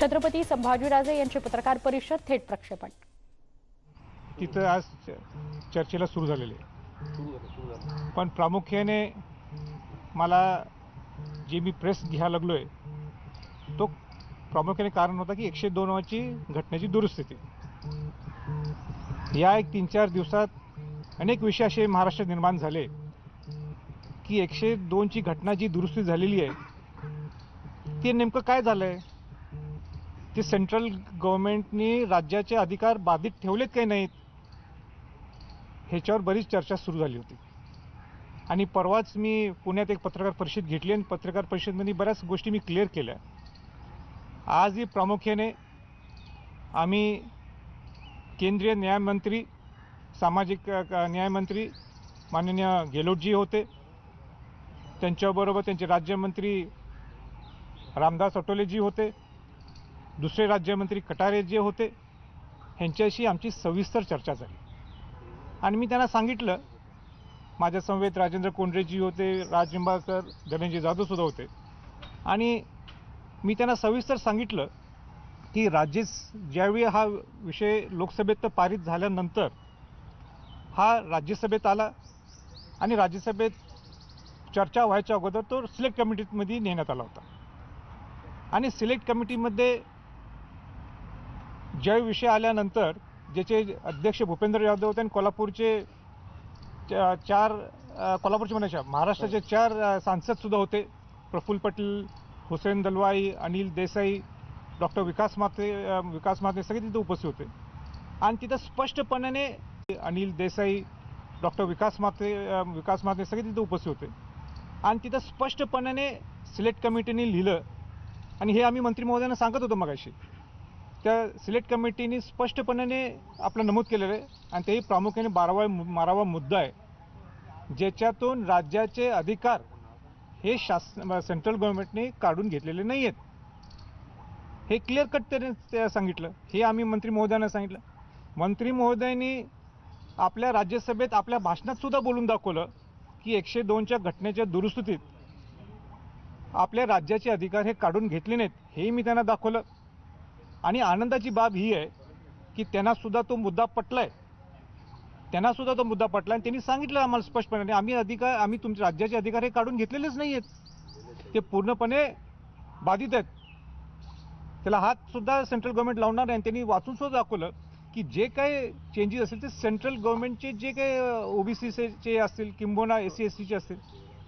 छत्रपती संभाजीराजे यांची पत्रकार परिषद थेट प्रक्षेपण. तिथं आज च- चर्चेला सुरू झालेली आहे. पण प्रामुख्याने मला जे मी प्रेस घ्यायला लागलो आहे तो प्रामुख्याने कारण होता की एकशे दोनची घटनेची दुरुस्ती या एक तीन चार दिवसात अनेक विषय असे महाराष्ट्रात निर्माण झाले की एकशे दोनची घटना जी दुरुस्ती झालेली आहे ते नेमकं काय झालं आहे की सेंट्रल गव्हर्नमेंटनी राज्याचे अधिकार बाधित ठेवलेत काही नाहीत ह्याच्यावर बरीच चर्चा सुरू झाली होती. आणि परवाच मी पुण्यात एक पत्रकार परिषद घेतली आणि पत्रकार परिषदेमध्ये बऱ्याच गोष्टी मी क्लिअर केल्या. आजही प्रामुख्याने आम्ही केंद्रीय न्यायमंत्री सामाजिक न्यायमंत्री माननीय गेलोटजी होते. त्यांच्याबरोबर त्यांचे राज्यमंत्री रामदास अटोलेजी होते. दुसरे राज्यमंत्री कटारे जे होते ह्यांच्याशी आमची सविस्तर चर्चा झाली. आणि मी त्यांना सांगितलं माझ्या समवेत राजेंद्र कोंडरेजी होते राज निंबाळकर धनंजय जाधवसुद्धा होते. आणि मी त्यांना सविस्तर सांगितलं की राज्य ज्यावेळी हा विषय लोकसभेत पारित झाल्यानंतर हा राज्यसभेत आला आणि राज्यसभेत चर्चा व्हायच्या अगोदर तो सिलेक्ट कमिटीमध्ये नेण्यात आला होता. आणि सिलेक्ट कमिटीमध्ये जय विषय आल्यानंतर ज्याचे अध्यक्ष भूपेंद्र यादव होते आणि कोल्हापूरचे चार कोल्हापूरचे म्हणायच्या महाराष्ट्राचे चार सांसदसुद्धा होते. प्रफुल्ल पटेल हुसेन दलवाई अनिल देसाई डॉक्टर विकास माते विकास माते सगळे तिथे उपस्थित होते. आणि तिथं स्पष्टपणाने अनिल देसाई डॉक्टर विकास माते विकास माते सगळे तिथे उपस्थित होते. आणि तिथं स्पष्टपणाने सिलेक्ट कमिटीने लिहिलं. आणि हे आम्ही मंत्री महोदयांना सांगत होतो मगाशी. त्या सिलेक्ट कमिटीने स्पष्टपणाने आपलं नमूद केलेलं आहे. आणि तेही प्रामुख्याने बारावा बारावा मुद्दा आहे. ज्याच्यातून राज्याचे अधिकार हे शासन सेंट्रल गव्हर्नमेंटने काढून घेतलेले नाही आहेत हे क्लिअर कट त्याने सांगितलं. हे आम्ही मंत्री महोदयांना सांगितलं. मंत्री महोदयांनी आपल्या राज्यसभेत आपल्या भाषणात सुद्धा बोलून दाखवलं की एकशे दोनच्या घटनेच्या दुरुस्तीत आपल्या राज्याचे अधिकार हे काढून घेतले नाहीत. हेही मी त्यांना दाखवलं. आणि आनंदाची बाब ही आहे की त्यांनासुद्धा तो मुद्दा पटला आहे त्यांनासुद्धा तो मुद्दा पटला आणि त्यांनी सांगितलं आम्हाला स्पष्टपणे आम्ही अधिकार आम्ही तुमच्या राज्याचे अधिकार हे काढून घेतलेलेच नाही आहेत ते पूर्णपणे बाधित आहेत. त्याला हातसुद्धा सेंट्रल गव्हर्नमेंट लावणार नाही आणि त्यांनी वाचून सुद्धा दाखवलं की जे काही चेंजेस असेल ते सेंट्रल गव्हर्नमेंटचे जे काही ओबीसीचे असतील किंबोना एस सी एस सीचे असतील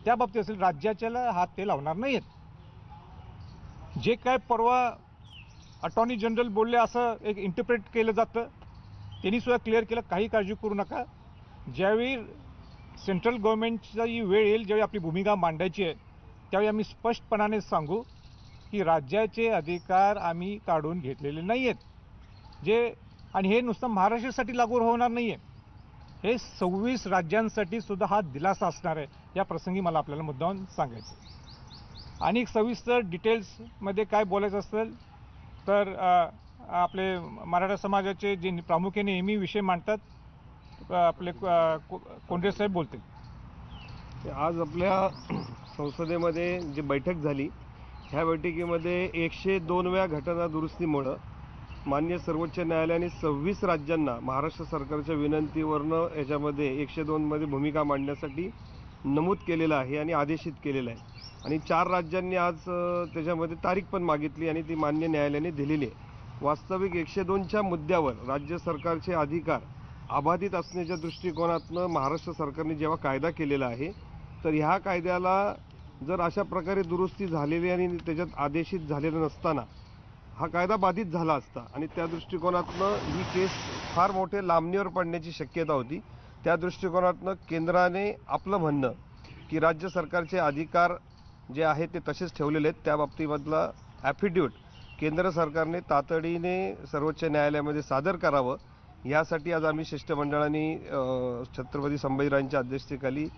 त्या बाबतीत असेल राज्याच्याला हात ते लावणार नाही आहेत जे काय परवा अटॉर्नी जनरल बोलले असं एक इंटरप्रेट केलं जातं. त्यांनी सुद्धा क्लिअर केलं काही काळजी करू नका. ज्यावेळी सेंट्रल गव्हर्नमेंटचा वेळ येईल ज्यावेळी आपली भूमिका मांडायची आहे त्यावेळी आम्ही स्पष्टपणाने सांगू की राज्याचे अधिकार आम्ही काढून घेतलेले नाही आहेत जे आणि हे नुसतं महाराष्ट्रासाठी लागू होणार नाही आहे हे सव्वीस राज्यांसाठी सुद्धा हा दिलासा असणार आहे. या प्रसंगी मला आपल्याला मुद्दाम सांगायचं आहे. आणि सविस्तर डिटेल्समध्ये काय बोलायचं असेल तर आपले मराठा समाजाचे जे प्रामुख्याने नेहमी विषय मांडतात आपले कोंडे को- साहेब बोलतील आज आपल्या संसदेमध्ये जी बैठक झाली ह्या बैठकीमध्ये एकशे दोनव्या घटना दुरुस्तीमुळं मान्य सर्वोच्च न्यायालयाने सव्वीस राज्यांना महाराष्ट्र सरकारच्या विनंतीवरनं याच्यामध्ये एकशे दोनमध्ये भूमिका मांडण्यासाठी नमूद केलेलं आहे आणि आदेशित केलेलं आहे. आणि चार राज्यांनी आज त्याच्यामध्ये तारीख पण मागितली आणि ती मान्य न्यायालयाने दिलेली आहे. वास्तविक एकशे दोनच्या मुद्द्यावर राज्य सरकारचे अधिकार अबाधित असण्याच्या दृष्टिकोनातनं महाराष्ट्र सरकारने जेव्हा कायदा केलेला आहे तर ह्या कायद्याला जर अशा प्रकारे दुरुस्ती झालेली आणि त्याच्यात आदेशित झालेलं नसताना हा कायदा बाधित झाला असता आणि त्या दृष्टिकोनातनं ही केस फार मोठे लांबणीवर पडण्याची शक्यता होती त्या दृष्टिकोनातनं केंद्राने आपलं म्हणणं की राज्य सरकारचे अधिकार जे आहेत ते तसेच ठेवलेले आहेत. त्या बाबतीमधला ॲफिड्यूट केंद्र सरकारने तातडीने सर्वोच्च न्यायालयामध्ये सादर करावं. यासाठी आज आम्ही शिष्टमंडळाने छत्रपती संभाजीराजांच्या अध्यक्षतेखाली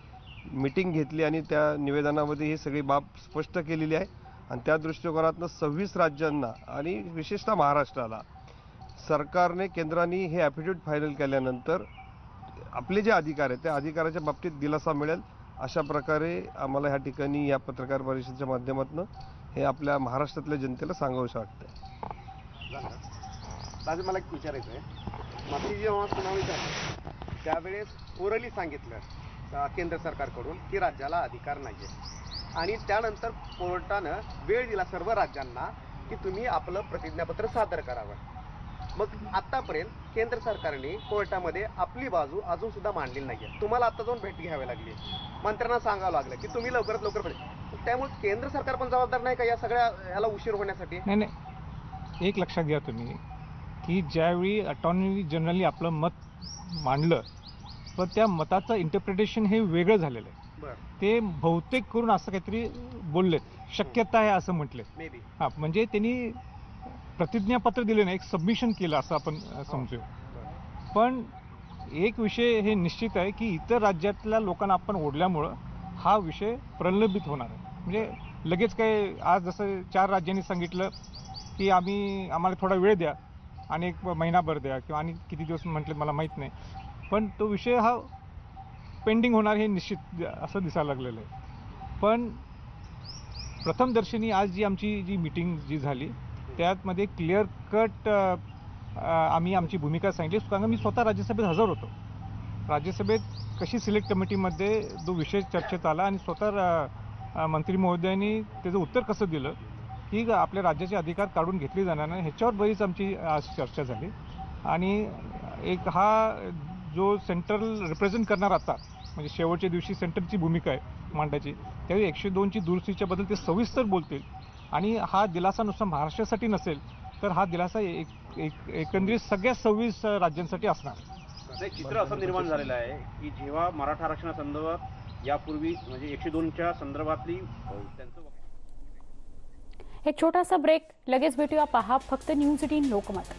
मिटिंग घेतली आणि त्या निवेदनामध्ये ही सगळी बाब स्पष्ट केलेली आहे. आणि त्या दृष्टिकोनातनं सव्वीस राज्यांना आणि विशेषतः महाराष्ट्राला सरकारने केंद्राने हे ॲफिड्यूट फायनल केल्यानंतर आपले जे अधिकार आहेत त्या अधिकाराच्या बाबतीत दिलासा मिळेल. अशा प्रकारे आम्हाला ह्या ठिकाणी या पत्रकार परिषदेच्या माध्यमातून हे आपल्या महाराष्ट्रातल्या जनतेला सांगावंसं वाटतं आज मला एक विचारायचं आहे मागची जेव्हा सुनावणी झाली त्यावेळेस ओरली सांगितलं केंद्र सरकारकडून की राज्याला अधिकार नाही आहे आणि त्यानंतर कोर्टानं वेळ दिला सर्व राज्यांना की तुम्ही आपलं प्रतिज्ञापत्र सादर करावं. मग आतापर्यंत केंद्र सरकारने कोर्टामध्ये आपली बाजू अजून सुद्धा मांडलेली नाहीये. तुम्हाला आता जाऊन भेट घ्यावी लागली. मंत्र्यांना सांगावं लागलं की तुम्ही लवकरात लवकर भेट. त्यामुळे केंद्र सरकार पण जबाबदार नाही का? या सगळ्या याला उशीर होण्यासाठी. नाही नाही. एक लक्षात घ्या तुम्ही की ज्यावेळी अटॉर्नी जनरलनी आपलं मत मांडलं पण त्या मताचं इंटरप्रिटेशन हे वेगळं झालेलं आहे. बरं. ते बहुतेक करून असं काहीतरी बोललेत. शक्यता आहे असं म्हटले हा म्हणजे त्यांनी प्रतिज्ञापत्र दिले नाही एक सबमिशन केलं असं आपण समजूया. पण एक विषय हे निश्चित आहे की इतर राज्यातल्या लोकांना आपण ओढल्यामुळं हा विषय प्रलंबित होणार आहे. म्हणजे लगेच काय आज जसं चार राज्यांनी सांगितलं की आम्ही आम्हाला थोडा वेळ द्या आणि एक महिनाभर द्या किंवा आणि किती दिवस म्हटले मला माहीत नाही. पण तो विषय हा पेंडिंग होणार हे निश्चित असं दिसायला लागलेलं आहे. पण प्रथमदर्शनी आज जी आमची जी मीटिंग जी झाली त्यामध्ये क्लिअर कट आम्ही आमची भूमिका सांगितली कारण मी स्वतः राज्यसभेत हजर होतो. राज्यसभेत कशी सिलेक्ट कमिटीमध्ये जो विषय चर्चेत आला आणि स्वतः मंत्री महोदयांनी त्याचं उत्तर कसं दिलं की आपल्या राज्याचे अधिकार काढून घेतले जाणार नाही. ह्याच्यावर बरीच आमची आज चर्चा झाली. आणि एक हा जो सेंट्रल रिप्रेझेंट करणार आता म्हणजे शेवटच्या दिवशी सेंटरची भूमिका आहे मांडायची त्यावेळी एकशे दोनची दुरुस्तीच्याबद्दल ते सविस्तर बोलतील. आणि हा दिलासा नुसता महाराष्ट्रासाठी नसेल तर हा दिलासा एक एक एकंदरीत सगळ्या सव्वीस राज्यांसाठी असणार. चित्र असं निर्माण झालेलं आहे की जेव्हा मराठा आरक्षणासंदर्भात यापूर्वी म्हणजे एकशे दोनच्या संदर्भातली त्यांचं एक छोटासा ब्रेक लगेच भेटूया पहा फक्त न्यूज एटीन लोकमत.